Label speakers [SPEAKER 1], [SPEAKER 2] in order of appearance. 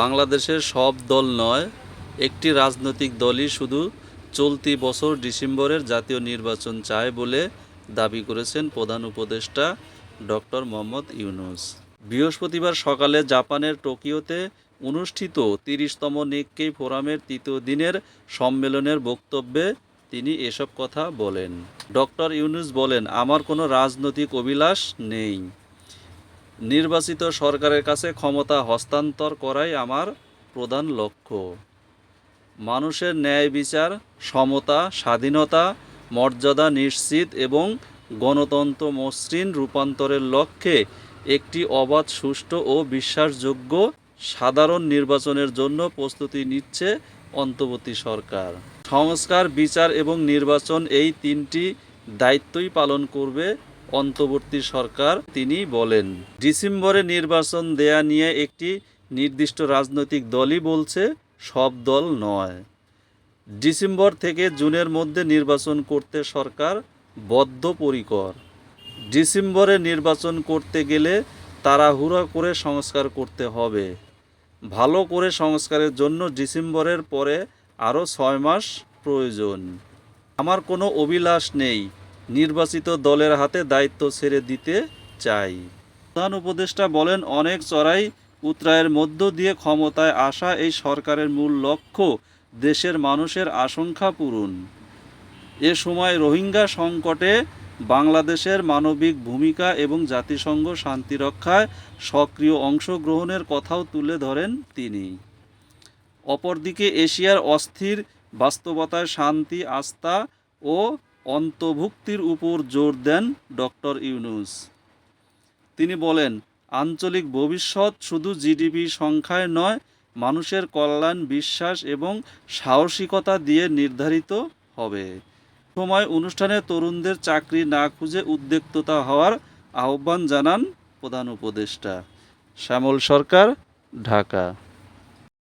[SPEAKER 1] বাংলাদেশের সব দল নয়, একটি রাজনৈতিক দলই শুধু চলতি বছর ডিসেম্বরের জাতীয় নির্বাচন চায় বলে দাবি করেছেন প্রধান উপদেষ্টা ডক্টর মোহাম্মদ ইউনুস। বৃহস্পতিবার সকালে জাপানের টোকিওতে অনুষ্ঠিত তিরিশতম নিক্কেই ফোরামের তৃতীয় দিনের সম্মেলনের বক্তব্যে তিনি এসব কথা বলেন। ডক্টর ইউনুস বলেন, আমার কোনো রাজনৈতিক অভিলাষ নেই। নির্বাচিত সরকারের কাছে ক্ষমতা হস্তান্তর করাই আমার প্রধান লক্ষ্য। মানুষের ন্যায় বিচার, সমতা, স্বাধীনতা, মর্যাদা নিশ্চিত এবং গণতন্ত্র মসৃণ রূপান্তরের লক্ষ্যে একটি অবাধ, সুষ্ঠু ও বিশ্বাসযোগ্য সাধারণ নির্বাচনের জন্য প্রস্তুতি নিচ্ছে অন্তর্বর্তী সরকার। সংস্কার, বিচার এবং নির্বাচন এই তিনটি দায়িত্বই পালন করবে অন্তর্বর্তী সরকার, তিনি বলেন, ডিসেম্বরে নির্বাচন দেয়া নিয়ে একটি নির্দিষ্ট রাজনৈতিক দলই বলছে, সব দল নয়। ডিসেম্বর থেকে জুনের মধ্যে নির্বাচন করতে সরকার বদ্ধপরিকর। ডিসেম্বরে নির্বাচন করতে গেলে তাড়াহুড়া করে সংস্কার করতে হবে। ভালো করে সংস্কারের জন্য ডিসেম্বরের পরে আরও ছয় মাস প্রয়োজন। আমার কোনো অভিলাষ নেই। নির্বাচিত দলের হাতে দায়িত্ব ছেড়ে দিতে চাই। প্রধান উপদেষ্টা বলেন, অনেক চড়াই উতরায়ের মধ্য দিয়ে ক্ষমতায় আসা এই সরকারের মূল লক্ষ্য দেশের মানুষের আশঙ্কা পূরণ। এ সময় রোহিঙ্গা সংকটে বাংলাদেশের মানবিক ভূমিকা এবং জাতিসংঘ শান্তি রক্ষায় সক্রিয় অংশগ্রহণের কথাও তুলে ধরেন তিনি। অপরদিকে এশিয়ার অস্থির বাস্তবতায় শান্তি, আস্থা ও অন্তর্ভুক্তির উপর জোর দেন ডক্টর ইউনুস। তিনি বলেন, আঞ্চলিক ভবিষ্যৎ শুধু জিডিপি সংখ্যায় নয়, মানুষের কল্যাণ, বিশ্বাস এবং সাহসিকতা দিয়ে নির্ধারিত হবে। সময় অনুষ্ঠানে তরুণদের চাকরি না খুঁজে উদ্যোক্তা হওয়ার আহ্বান জানান প্রধান উপদেষ্টা। শ্যামল সরকার, ঢাকা।